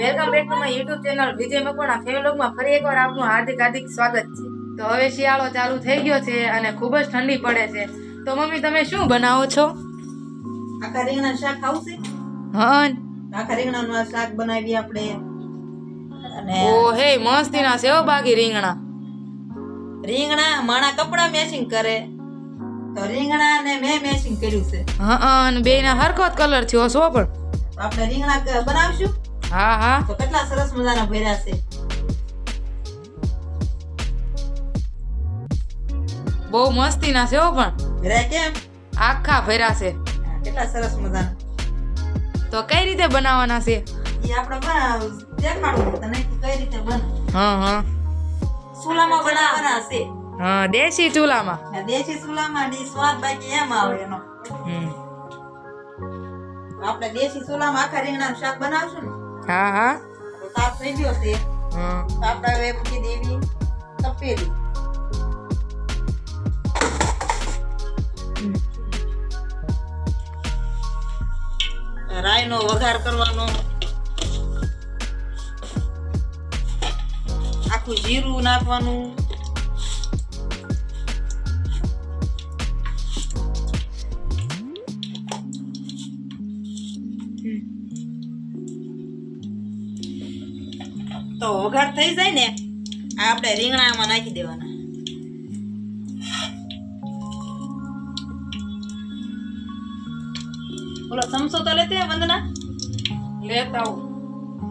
Welcome back to my YouTube channel. Vijay Makwana ફેવલોગમાં ફરી એકવાર આપનું હાર્દિક હાર્દિક સ્વાગત છે. તો હવે શિયાળો ચાલુ થઈ ગયો છે અને ખૂબ જ ઠંડી પડે છે. તો મમ્મી તમે શું બનાવો છો? આખા રીંગણા શાક ખાવું છે? હા આખા રીંગણાનું શાક બનાવી આપણે. અને ઓ હે મસ્તીના છે હો બાકી રીંગણા. રીંગણા માણા કપડા મેચિંગ કરે. તો રીંગણા ને મેં મેચિંગ કર્યું છે. હા અને બેના હરખો કલર થયો છો પણ. આપણે રીંગણા બનાવશું? હા હા. તો કેટલા સરસ મજાના ભર્યા છે. બહુ મસ્તીના છે હો પણ. ભર્યા કેમ? આખા ભર્યા છે. કેટલા સરસ મજાના. તો કઈ રીતે બનાવવાના છે? એ આપણે દેખાડું તને કઈ રીતે બને. હા હા. ચૂલામાં બનાવવાના છે. હા દેશી ચૂલામાં. દેશી ચૂલામાં ની સ્વાદ બાકી એમ આવે એનો. આપણે દેશી ચૂલામાં આખા રીંગણા શાક બનાવશું ને? હા હા. તાપ થઈ ગયો તે હા આપણે હવે મૂકી દેવી તપેલી. રાયનો વઘાર કરવાનો. આખું જીરું નાખવાનું. તો વઘાર થઈ જાય ને આ આપણે રીંગણામાં નાખી દેવાના. બોલો સમસો તો લેતે વંદના? લેતા આવું.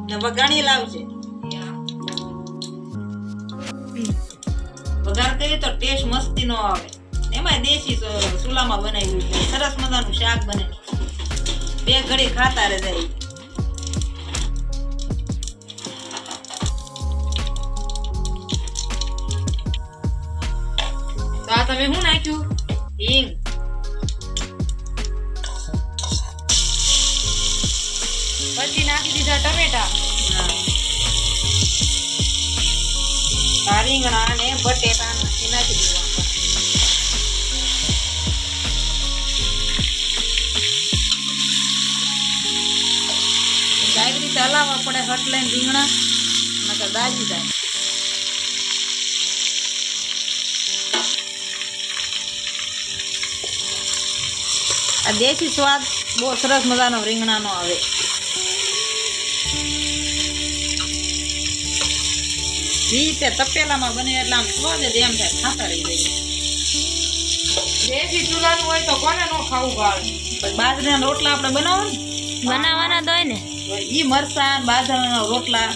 ને વઘાણી લાવજે. વઘાર કરીએ તો ટેસ્ટ મસ્તી નો આવે. એમાં દેશી ચૂલામાં બનાવ્યું સરસ મજાનું શાક બને. બે ઘડી ખાતા રહે જાય તમે શું નાખ્યું હિંગ પછી નાખી દીધા ટમેટા. હા. રીંગણા ને બટેટા નાખી નાખી દીધા. આવી રીતે હલાવવા પડે, હટ લઈને રીંગણા નકર દાજી જાય. આ દેશી સ્વાદ બહુ સરસ મજાનો રીંગણાનો આવે. રીતે તપેલામાં બને એટલે આમ સ્વાદ જ એમ થાય ખાતા રહી. જાય દેશી ચૂલાનું હોય તો કોને નો ખાવું ભાવે? બાજરાના રોટલા આપણે બનાવો ને? બનાવવાના તો હોય ને. ઈ મરસા બાજરાના રોટલા.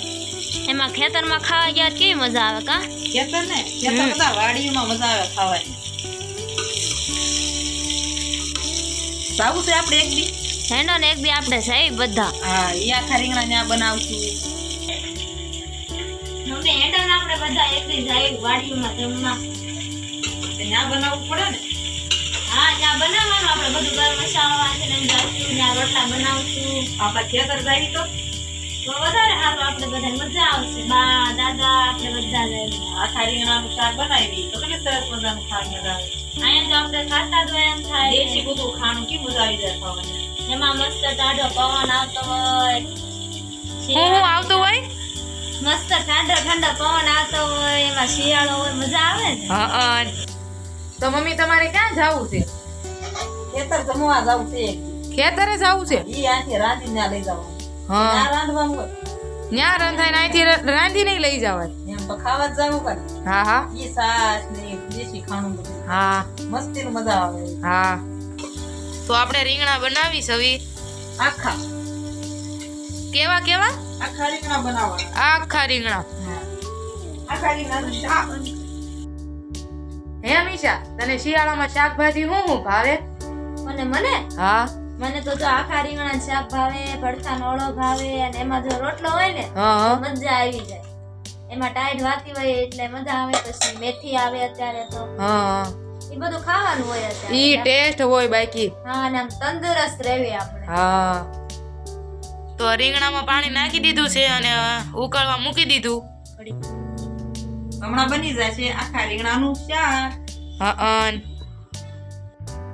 એમાં ખેતરમાં ખાવા ગયા કેવી મજા આવે કા? ખેતર ને ખેતર બધા વાડીમાં મજા આવે ખાવાની. છે આપણે એક દી હેનો ને એક દી આપણે જઈ બધા. હા એ આખા રીંગણા ત્યાં બનાવશું. મમ્મી હેંડો ને આપણે બધા એક દી જઈ વાડીમાં જમવા ત્યાં બનાવવું પડે ને. હા ત્યાં બનાવવાનું આપણે બધું ગરમ મસાલો છે રોટલા બનાવશું. આપણે ખેતર જાય તો. વધારે સારું આપણે બધા મજા આવશે. બા દાદા આપણે બધા જઈએ આખા રીંગણાનું શાક બનાવી તો કેટલી સરસ મજાનું શાક મજા આવે અહીંયા તો આપણે ખાતા તો એમ થાય. દેશી બધું ખાણું કેવું મજા આવી જાય ખાવાની? એમાં મસ્ત ટાઢો પવન આવતો હોય. હું આવતો હોય? મસ્ત ઠંડો ઠંડો પવન આવતો હોય. એમાં શિયાળો હોય. મજા આવે ને? હા તો મમ્મી તમારે ક્યાં જવું છે? ખેતર જમવા જવું છે. ખેતરે જવું છે? ઈ આથી રાંધીને લઈ જવાનું. હા. રાંધવાનું હોય. ન્યા નહીં અહીંથી ર- રાંધીને લઈ જવાય. એમ ખાવા જ જવું હા હા. ઈ સાસ ને દેશી ખાણું બધું. હા. મસ્તીનું મજા આવે. હા. તો આપણે રીંગણા બનાવી સવી આખા. કેવા કેવા? આખા રીંગણા બનાવવા આખા રીંગણા. આખા રીંગણા હે અમીષા તને શિયાળામાં શાકભાજી શું શું ભાવે? અને મને? હા. મને તો જો આખા રીંગણા શાક ભાવે ભડકા નોળો ભાવે અને એમાં જો રોટલો હોય ને હા તો હા. મજા આવી જાય. એમાં ટાઈટ વાતી હોય એટલે મજા આવે પછી મેથી આવે અત્યારે તો. હા એ બધું ખાવાનું હોય ઈ ટેસ્ટ હોય બાકી. હા અને આમ તંદુરસ્ત રહેવી આપણે. હા. તો રીંગણામાં પાણી નાખી દીધું છે અને ઉકળવા મૂકી દીધું. હમણાં બની જાય છે આખા રીંગણાનું શાક. હા અન